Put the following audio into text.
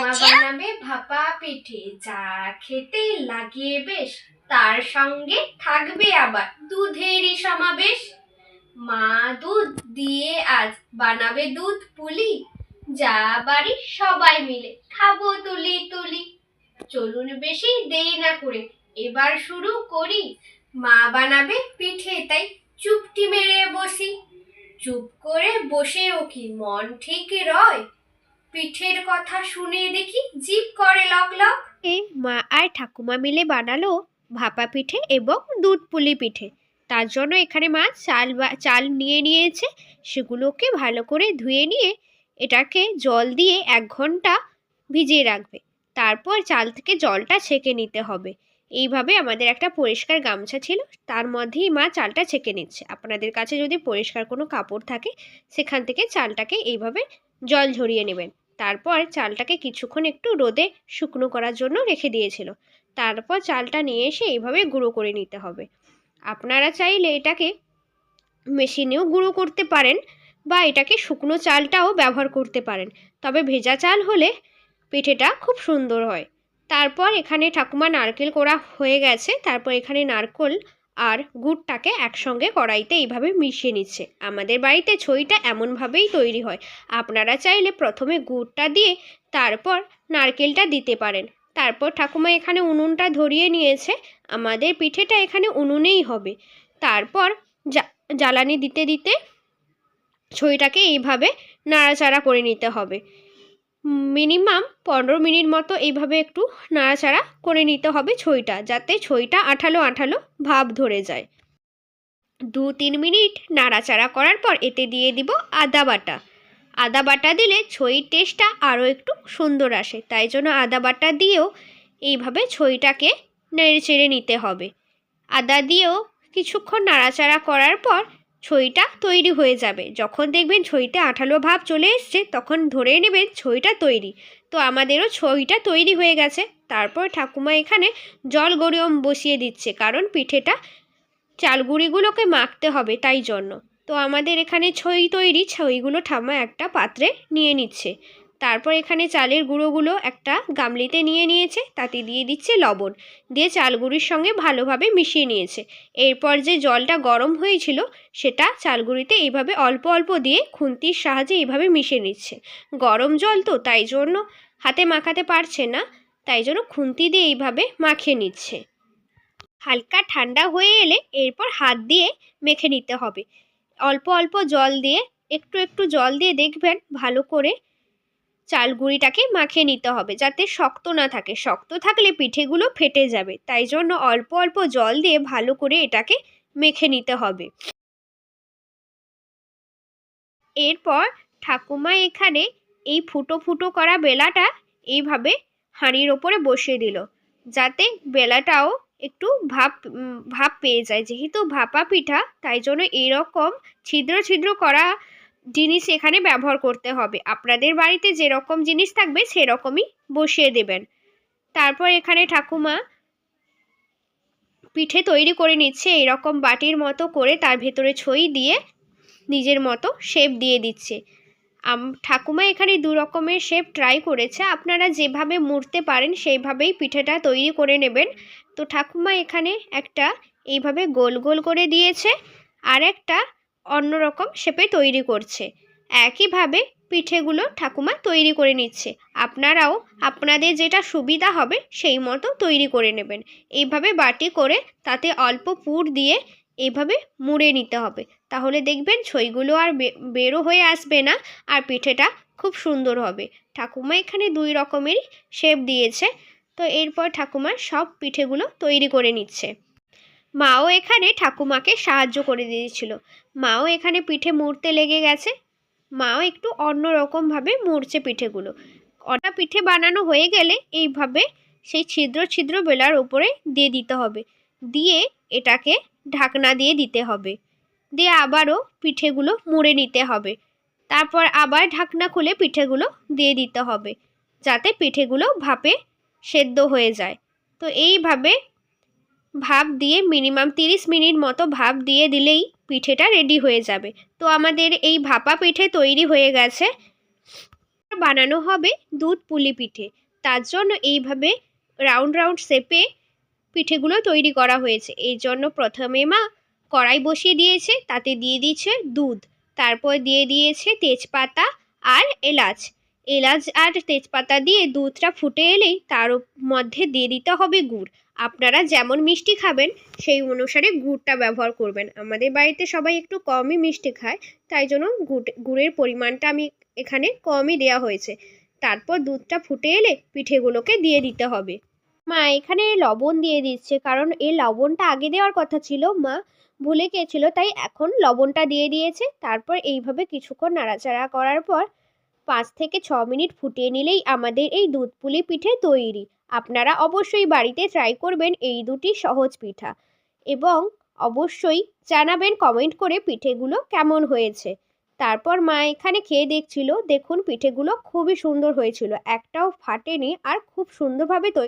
মা বানাবে ভাপা পিঠে। যা খেতে লাগে বেশ তার সঙ্গে থাকবে আবার দুধেরই সমাবেশ। মা দুধ দিয়ে আজ বানাবে দুধ পুলি। যা বাড়ি সবাই মিলে খাব তুলি তুলি। চলুন বেশি দেরি না করে এবার শুরু করি। মা বানাবে পিঠে তাই চুপটি মেরে বসি। চুপ করে বসেও কি মন ঠিক রয়? পিঠের কথা শুনে দেখি জিভ করে লক লক। এ মা আর ঠাকুমা মিলে বানালো ভাপা পিঠে এবং দুধ পুলি পিঠে। তার জন্য এখানে মা চাল বা- চাল নিয়ে নিয়েছে। সেগুলোকে ভালো করে ধুয়ে নিয়ে এটাকে জল দিয়ে এক ঘণ্টা ভিজিয়ে রাখবে। তারপর চাল থেকে জলটা ছেঁকে নিতে হবে। এইভাবে আমাদের একটা পরিষ্কার গামছা ছিল, তার মধ্যেই মা চালটা ছেঁকে নিচ্ছে। আপনাদের কাছে যদি পরিষ্কার কোনো কাপড় থাকে, সেখান থেকে চালটাকে এইভাবে জল ঝরিয়ে নেবেন। তারপর চালটাকে কিছুক্ষণ একটু রোদে শুকনো করার জন্য রেখে দিয়েছিল। তারপর চালটা নিয়ে এসে এইভাবে গুঁড়ো করে নিতে হবে। আপনারা চাইলে এটাকে মেশিনেও গুঁড়ো করতে পারেন বা এটাকে শুকনো চালটাও ব্যবহার করতে পারেন। তবে ভেজা চাল হলে পিঠেটা খুব সুন্দর হয়। তারপর এখানে ঠাকুমা নারকেল করা হয়ে গেছে। তারপর এখানে নারকেল আর গুড়টাকে একসঙ্গে কড়াইতে এইভাবে মিশিয়ে নিচ্ছে। আমাদের বাড়িতে ছইটা এমনভাবেই তৈরি হয়। আপনারা চাইলে প্রথমে গুড়টা দিয়ে তারপর নারকেলটা দিতে পারেন। তারপর ঠাকুমা এখানে উনুনটা ধরিয়ে নিয়েছে। আমাদের পিঠেটা এখানে উনুনেই হবে। তারপর জ্বালানি দিতে দিতে ছইটাকে এইভাবে নাড়াচাড়া করে নিতে হবে। মিনিমাম পনেরো মিনিট মতো এইভাবে একটু নাড়াচাড়া করে নিতে হবে ছইটা, যাতে ছইটা আঠালো আঠালো ভাব ধরে যায়। দু তিন মিনিট নাড়াচাড়া করার পর এতে দিয়ে দিব আদা বাটা। আদা বাটা দিলে ছইয়ের টেস্টটা আরও একটু সুন্দর আসে, তাই জন্য আদা বাটা দিয়েও এইভাবে ছইটাকে নেড়ে চেড়ে নিতে হবে। আদা দিয়েও কিছুক্ষণ নাড়াচাড়া করার পর ছইটা তৈরি হয়ে যাবে। যখন দেখবেন ছইতে আঠালো ভাব চলে এসছে, তখন ধরে নেবেন ছইটা তৈরি। তো আমাদেরও ছইটা তৈরি হয়ে গেছে। তারপর ঠাকুমা এখানে জল গরম বসিয়ে দিচ্ছে, কারণ পিঠেটা চালগুড়িগুলোকে মাখতে হবে তাই জন্য। তো আমাদের এখানে ছই তৈরি, ছইগুলো ঠাম্মা একটা পাত্রে নিয়ে নিচ্ছে। তারপর এখানে চালের গুঁড়োগুলো একটা গামলিতে নিয়ে নিয়েছে, তাতে দিয়ে দিচ্ছে লবণ। দিয়ে চালগুড়ির সঙ্গে ভালোভাবে মিশিয়ে নিয়েছে। এরপর যে জলটা গরম হয়েছিল, সেটা চালগুড়িতে এইভাবে অল্প অল্প দিয়ে খুন্তির সাহায্যে এইভাবে মিশিয়ে নিচ্ছে। গরম জল তো, তাই জন্য হাতে মাখাতে পারছে না, তাই জন্য খুন্তি দিয়ে এইভাবে মাখিয়ে নিচ্ছে। হালকা ঠান্ডা হয়ে এলে এরপর হাত দিয়ে মেখে নিতে হবে। অল্প অল্প জল দিয়ে, একটু একটু জল দিয়ে দেখবেন, ভালো করে চাল গুঁড়িটাকে মাখিয়ে নিতে হবে যাতে শক্ত না থাকে। শক্ত থাকলে পিঠেগুলো ফেটে যাবে, তাই জন্য অল্প অল্প জল দিয়ে ভালো করে এটাকে মেখে নিতে হবে। এরপর ঠাকুমা এখানে এই ফুটো ফুটো করা বেলাটা এইভাবে হাঁড়ির ওপরে বসিয়ে দিল, যাতে বেলাটাও একটু ভাপ ভাপ পেয়ে যায়। যেহেতু ভাপা পিঠা, তাই জন্য এরকম ছিদ্র ছিদ্র করা জিনিস এখানে ব্যবহার করতে হবে। আপনাদের বাড়িতে যেরকম জিনিস থাকবে, সেরকমই বসিয়ে দেবেন। তারপর এখানে ঠাকুমা পিঠে তৈরি করে নিচ্ছে, এরকম বাটির মতো করে তার ভেতরে ছই দিয়ে নিজের মতো শেপ দিয়ে দিচ্ছে। ঠাকুমা এখানে দু রকমের শেপ ট্রাই করেছে। আপনারা যেভাবে মুড়তে পারেন, সেইভাবেই পিঠেটা তৈরি করে নেবেন। তো ঠাকুমা এখানে একটা এইভাবে গোল গোল করে দিয়েছে। আর একটা অন্যরকম শেপে তৈরি করছে। একইভাবে পিঠেগুলো ঠাকুমা তৈরি করে নিচ্ছে। আপনারাও আপনাদের যেটা সুবিধা হবে সেই মতো তৈরি করে নেবেন। এইভাবে বাটি করে তাতে অল্প পুর দিয়ে এইভাবে মুড়ে নিতে হবে। তাহলে দেখবেন ছইগুলো আর বেরো হয়ে আসবে না আর পিঠেটা খুব সুন্দর হবে। ঠাকুমা এখানে দুই রকমেরই শেপ দিয়েছে। তো এরপর ঠাকুমা সব পিঠেগুলো তৈরি করে নিচ্ছে। মাও এখানে ঠাকুমাকে সাহায্য করে দিয়েছিল। মাও এখানে পিঠে মুড়তে লেগে গেছে। মাও একটু অন্য রকমভাবে মুড়ছে পিঠেগুলো। কটা পিঠে বানানো হয়ে গেলে এইভাবে সেই ছিদ্র ছিদ্র বেলার উপরে দিয়ে দিতে হবে। দিয়ে এটাকে ঢাকনা দিয়ে দিতে হবে। দিয়ে আবারও পিঠেগুলো মুড়ে নিতে হবে। তারপর আবার ঢাকনা খুলে পিঠেগুলো দিয়ে দিতে হবে। যাতে পিঠেগুলো ভাপে সেদ্ধ হয়ে যায়। তো এইভাবে ভাপ দিয়ে মিনিমাম তিরিশ মিনিট মতো ভাপ দিয়ে দিলেই পিঠেটা রেডি হয়ে যাবে। তো আমাদের এই ভাপা পিঠে তৈরি হয়ে গেছে। বানানো হবে দুধ পুলি পিঠে। তার জন্য এইভাবে রাউন্ড রাউন্ড শেপে পিঠেগুলো তৈরি করা হয়েছে। এই জন্য প্রথমে মা কড়াই বসিয়ে দিয়েছে, তাতে দিয়ে দিয়েছে দুধ। তারপর দিয়ে দিয়েছে তেজপাতা আর এলাচ। এলাচ আর তেজপাতা দিয়ে দুধটা ফুটে এলেই তার মধ্যে দিয়ে দিতে হবে গুড়। আপনারা যেমন মিষ্টি খাবেন, সেই অনুসারে গুড়টা ব্যবহার করবেন। আমাদের বাড়িতে সবাই একটু কমই মিষ্টি খায়, তাই জন্য গুড় গুড়ের পরিমাণটা আমি এখানে কমই দেওয়া হয়েছে। তারপর দুধটা ফুটে এলে পিঠেগুলোকে দিয়ে দিতে হবে। মা, এখানে লবণ দিয়ে দিচ্ছে, কারণ এই লবণটা আগে দেওয়ার কথা ছিল, মা ভুলে গিয়েছিল, তাই এখন লবণটা দিয়ে দিয়েছে। তারপর এইভাবে কিছুক্ষণ নাড়াচাড়া করার পর পাঁচ থেকে ছ মিনিট ফুটিয়ে নিলেই আমাদের এই দুধ পুলি পিঠে তৈরি। আপনারা অবশ্যই বাড়িতে ট্রাই করবেন এই দুটি সহজ পিঠা এবং অবশ্যই জানাবেন কমেন্ট করে পিঠেগুলো কেমন হয়েছে। তারপর মা এখানে খেয়ে দেখছিল, দেখুন পিঠেগুলো খুবই সুন্দর হয়েছিল, একটাও ফাটেনি আর খুব সুন্দরভাবে তৈরি